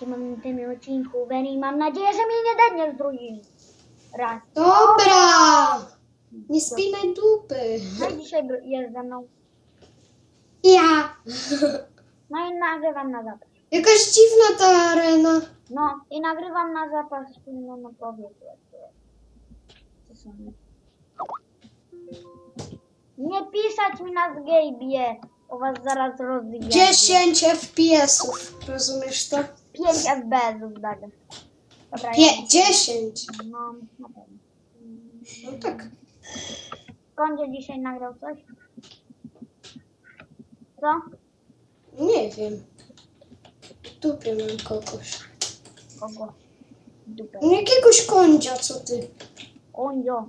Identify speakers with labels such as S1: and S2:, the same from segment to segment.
S1: tym, tym odcinku, Benny. Mam nadzieję, że mnie nie dedniesz drugi raz.
S2: Dobra! Nie spinaj dupy.
S1: No i dzisiaj jest ze mną.
S2: Ja.
S1: No i nagrywam na zapas.
S2: Jakaś dziwna ta arena.
S1: No i nagrywam na zapas no, no powiedz. Co są? Nie pisać mi na zgejbie, bo was zaraz rozwiję.
S2: 10 FPS-ów. Rozumiesz to?
S1: 5 FPS-ów dadę. Dobra,
S2: Pie
S1: ja-
S2: 10.
S1: No, na pewno.
S2: No tak.
S1: Kądzie dzisiaj nagrał coś? Co?
S2: Nie wiem. W dupie mam kogoś.
S1: Kogo? Dupę.
S2: No Jakiegoś kądzia, co ty?
S1: Kondzio.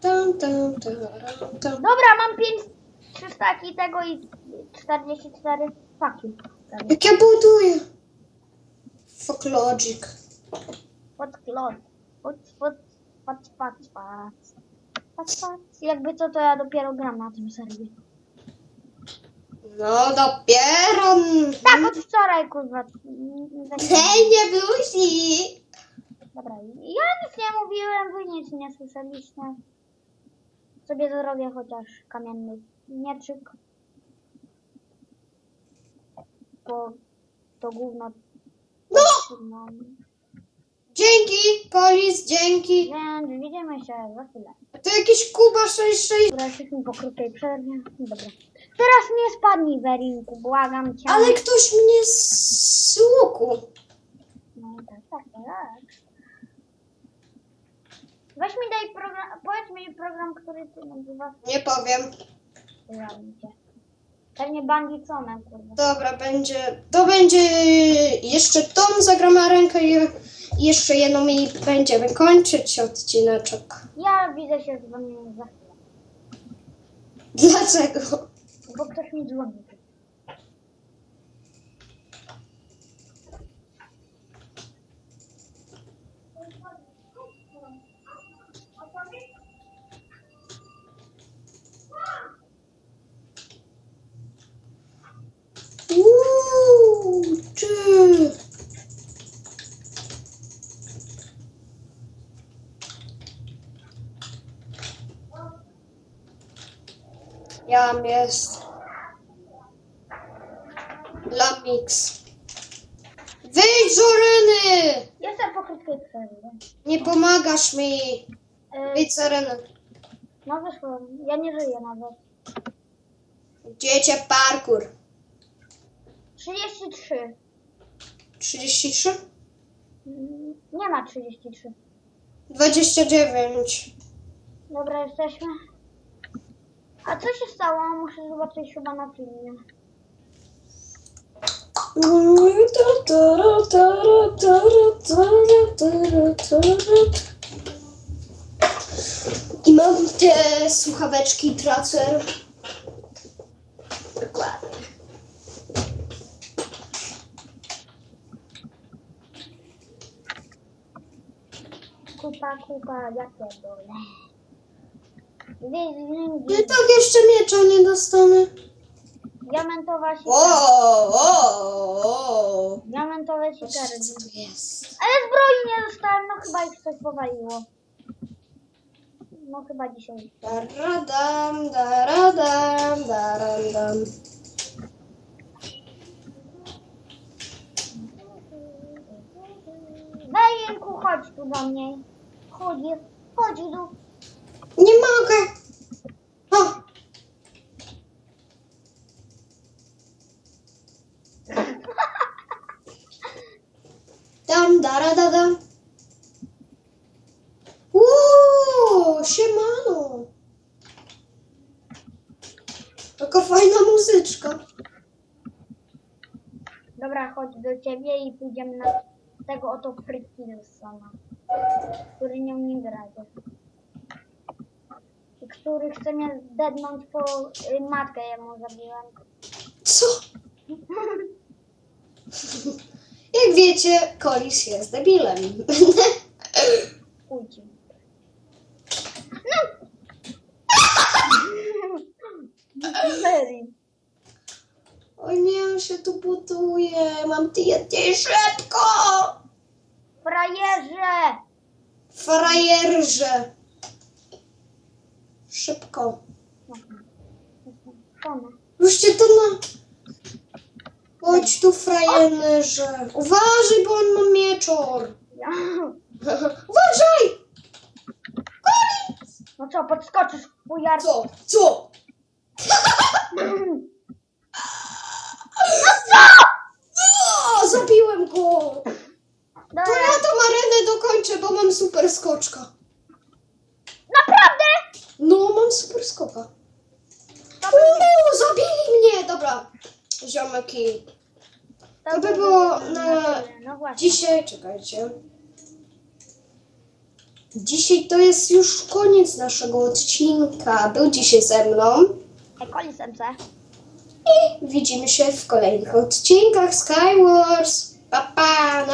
S2: Tam, tam, tam, tam.
S1: Dobra, mam 5 300 tego i 44 faki.
S2: Jak ja buduję? Fuck logic.
S1: Klot. Pod, pod, pod, pod, pod. Pod, pod. Jakby co, to ja dopiero gram na tym serwie.
S2: No dopiero.
S1: Tak, od wczoraj, kurwa.
S2: Hej, nie bluzi.
S1: Dobra, ja nic nie mówiłem, wy nic nie słyszeliście. Sobie zrobię chociaż kamienny mieczyk. Bo to gówno...
S2: No. Dzięki, Kolis, dzięki.
S1: Więc widzimy się za chwilę.
S2: To jakiś Kuba 66.
S1: Dobra, jesteśmy po krótkiej przerwie. Dobra. Teraz nie spadnij, Werinku, błagam cię.
S2: Ale ktoś mnie z łuku.
S1: No tak, tak, tak. Weź mi daj program, powiedz mi program, który ty nazywasz.
S2: Nie powiem.
S1: Zajmcie. Pewnie bandicone, kurde.
S2: Dobra, będzie. To będzie jeszcze Tom zagramy rękę i i jeszcze jedną i będziemy kończyć odcineczek.
S1: Ja widzę się z wami za chwilę.
S2: Dlaczego?
S1: Bo ktoś mi dzwoni.
S2: Uuu, czy... Jam jest. Lamix. Wyjdź z areny!
S1: Jestem po krótkiej przerwie.
S2: Nie pomagasz mi.
S1: E,
S2: Wyjdź z areny.
S1: no wyszło, ja nie żyję nawet.
S2: Dziecię parkour.
S1: 33.
S2: 33?
S1: Mm, Nie ma 33.
S2: 29.
S1: Dobra, jesteśmy. A co się stało? Muszę zobaczyć chyba na filmie.
S2: I mam te słuchaweczki Tracer. Dokładnie.
S1: Kupa, kupa, jakie dole.
S2: I tak jeszcze miecza nie dostanę.
S1: Diamentowa
S2: O,
S1: siekara.
S2: o, o.
S1: Diamentowe
S2: co tu jest.
S1: Ale zbroi nie dostałem, no chyba ich coś powaliło. No chyba dzisiaj.
S2: Daradam, daradam, daradam.
S1: Wejinku, chodź tu do mnie. Chodź, chodź tu.
S2: Nie mogę. O, dam, daradadam. Uuu, siemano. Taka fajna muzyczka.
S1: Dobra, chodź do ciebie i pójdziemy na tego oto Fritzelsona, który nie umie grać. I który chce mnie zdednąć, bo y, matkę jemu zabiłem.
S2: Co? Jak wiecie, Kolis jest debilem.
S1: Kłóci. No.
S2: O nie, on się tu butuje Mam TNT szybko! Frajerze!
S1: Frajerze!
S2: Szybko. Cię to na... Chodź tu, frajerze. Uważaj, bo on ma mieczor. Uważaj!
S1: No co, podskoczysz fujar?
S2: Co? Co? No, zabiłem go! To ja tą arenę dokończę, bo mam super skoczka.
S1: Naprawdę?
S2: No, mam super skoka. Uuu, zabili mnie! Dobra, ziomeki. To by było na.
S1: No właśnie.
S2: dzisiaj, czekajcie. Dzisiaj to jest już koniec naszego odcinka. Był dzisiaj ze mną.
S1: Ekolis MC.
S2: I widzimy się w kolejnych odcinkach Skywars. Pa, pa!